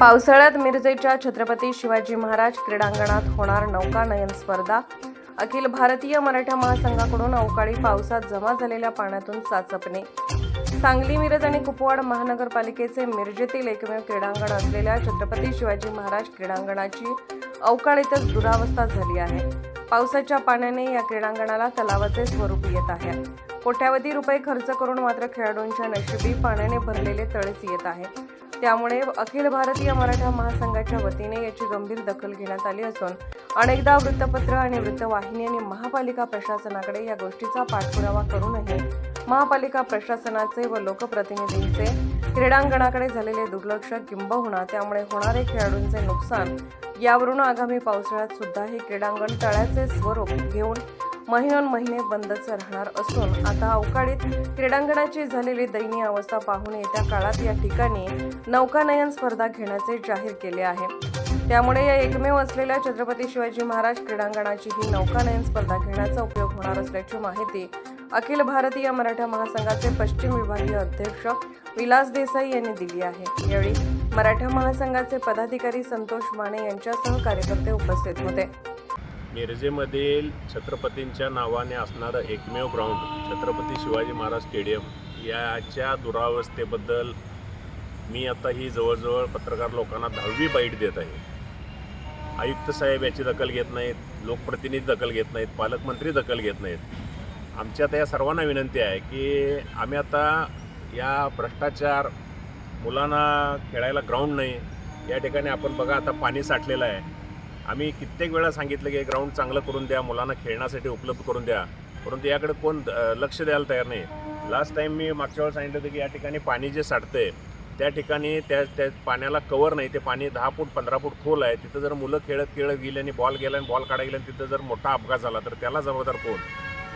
पावसाळ्यात मिरजेच्या छत्रपती शिवाजी महाराज क्रीडांगणात होणार नौकानयन स्पर्धा. अखिल भारतीय मराठा महासंघाकडून अवकाळी पावसात जमा झालेल्या पाण्यातून चाचपणे सांगली मिरज आणि कुपवाड महानगरपालिकेचे मिरजेतील एकमेव क्रीडांगण असलेल्या छत्रपती शिवाजी महाराज क्रीडांगणाची अवकाळीतच दुरावस्था झाली आहे. पावसाच्या पाण्याने या क्रीडांगणाला तलावाचे स्वरूप येत आहे. कोट्यावधी रुपये खर्च करून मात्र खेळाडूंच्या नशिबी पाण्याने भरलेले तळेच येत आहे. त्यामुळे अखिल भारतीय मराठा महासंघाच्या वतीने याची गंभीर दखल घेण्यात आली असून अनेकदा वृत्तपत्र आणि वृत्तवाहिनी आणि महापालिका प्रशासनाकडे या गोष्टीचा पाठपुरावा करूनही महापालिका प्रशासनाचे व लोकप्रतिनिधींचे क्रीडांगणाकडे झालेले दुर्लक्ष किंबहुना त्यामुळे होणारे खेळाडूंचे नुकसान यावरून आगामी पावसाळ्यात सुद्धा हे क्रीडांगण तळ्याचे स्वरूप घेऊन महिनोन महिने बंदच राहणार असून आता अवकाळीत क्रीडांगणाची झालेली दयनीय अवस्था पाहून येत्या काळात या ठिकाणी नौकानयन स्पर्धा घेण्याचे जाहीर केले आहे. त्यामुळे या एकमेव असलेल्या छत्रपती शिवाजी महाराज क्रीडांगणाची ही नौकानयन स्पर्धा घेण्याचा उपयोग होणार असल्याची माहिती अखिल भारतीय मराठा महासंघाचे पश्चिम विभागीय अध्यक्ष विलास देसाई यांनी दिली आहे. यावेळी मराठा महासंघाचे पदाधिकारी संतोष माने यांच्यासह कार्यकर्ते उपस्थित होते. मिरजेमधील छत्रपतींच्या नावाने असणारं एकमेव ग्राउंड छत्रपती शिवाजी महाराज स्टेडियम याच्या दुरावस्थेबद्दल मी आता ही जवळजवळ पत्रकार लोकांना दहावी बाईट देत आहे. आयुक्त साहेब याची दखल घेत नाहीत लोकप्रतिनिधी दखल घेत नाहीत पालकमंत्री दखल घेत नाहीत. आमची आता या सर्वांना विनंती आहे की आम्ही आता या भ्रष्टाचार मुलांना खेळायला ग्राउंड नाही. या ठिकाणी आपण बघा आता पाणी साठलेलं आहे. आम्ही कित्येक वेळा सांगितलं की ग्राउंड चांगलं करून द्या मुलांना खेळण्यासाठी उपलब्ध करून द्या. परंतु याकडे कोण लक्ष द्यायला तयार नाही. लास्ट टाईम मी मागच्या वेळेस सांगितलं होतं की या ठिकाणी पाणी जे साठतंय त्या ठिकाणी त्या त्या पाण्याला कवर नाही. ते पाणी दहा फूट पंधरा फूट खोल आहे. तिथं जर मुलं खेळत खेळत गेली आणि बॉल गेला आणि बॉल काढा गेला आणि तिथं जर मोठा अपघात झाला तर त्याला जबाबदार कोण?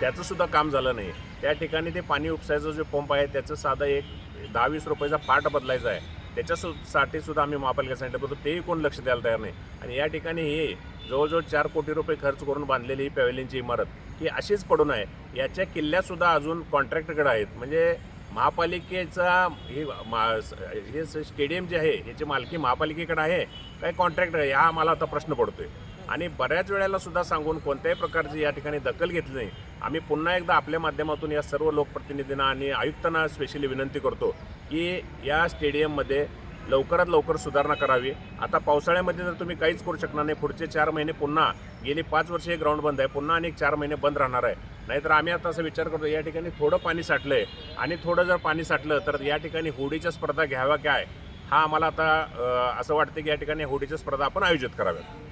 त्याचंसुद्धा काम झालं नाही. त्या ठिकाणी ते पाणी उपसायचं जे पंप आहे त्याचं साधं एक दहा वीस रुपयाचा पार्ट बदलायचा आहे. त्याच्यासाठी सुद्धा आम्ही महापालिका सांगितलं परंतु तेही कोण लक्ष द्यायला तयार नाही. आणि या ठिकाणी हे जवळजवळ चार कोटी रुपये खर्च करून बांधलेली ही पॅव्हलियनची इमारत ही अशीच पडून आहे. याच्या किल्ल्यासुद्धा अजून कॉन्ट्रॅक्टकडे आहेत. म्हणजे महापालिकेचा हे मा हे स्टेडियम जे आहे ह्याची मालकी महापालिकेकडे आहे काय कॉन्ट्रॅक्ट आहे हा आम्हाला आता प्रश्न पडतोय. आणि बऱ्याच वेळेला सुद्धा सांगून कोणत्याही प्रकारची या ठिकाणी दखल घेतली नाही. आम्ही पुन्हा एकदा आपल्या माध्यमातून या सर्व लोकप्रतिनिधींना आणि आयुक्तांना स्पेशली विनंती करतो की या स्टेडियममध्ये लवकरात लवकर सुधारणा करावी. आता पावसाळ्यामध्ये जर तुम्ही काहीच करू शकणार नाही. पुढचे चार महिने पुन्हा गेली पाच वर्ष हे ग्राउंड बंद आहे. पुन्हा आणि चार महिने बंद राहणार आहे. नाहीतर आम्ही आता असं विचार करतो या ठिकाणी थोडं पाणी साठलं आहे आणि थोडं जर पाणी साठलं तर या ठिकाणी होडीच्या स्पर्धा घ्याव्या काय? हा आम्हाला आता असं वाटतं की या ठिकाणी होडीच्या स्पर्धा आपण आयोजित कराव्यात.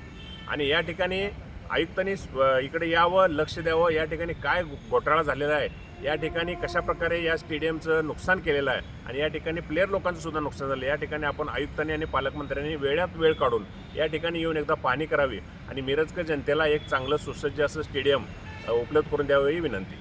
आणि या ठिकाणी आयुक्तांनी इकडे यावं लक्ष द्यावं या ठिकाणी काय घोटाळा झालेला आहे या ठिकाणी कशा प्रकारे या स्टेडियमचं नुकसान केलेलं आहे आणि या ठिकाणी प्लेअर लोकांचं सुद्धा नुकसान झालं. या ठिकाणी आपण आयुक्तांनी आणि पालकमंत्र्यांनी वेळात वेळ काढून या ठिकाणी येऊन एकदा पाहणी करावी आणि मिरजकर जनतेला एक चांगलं सुसज्ज असं स्टेडियम उपलब्ध करून द्यावं ही विनंती.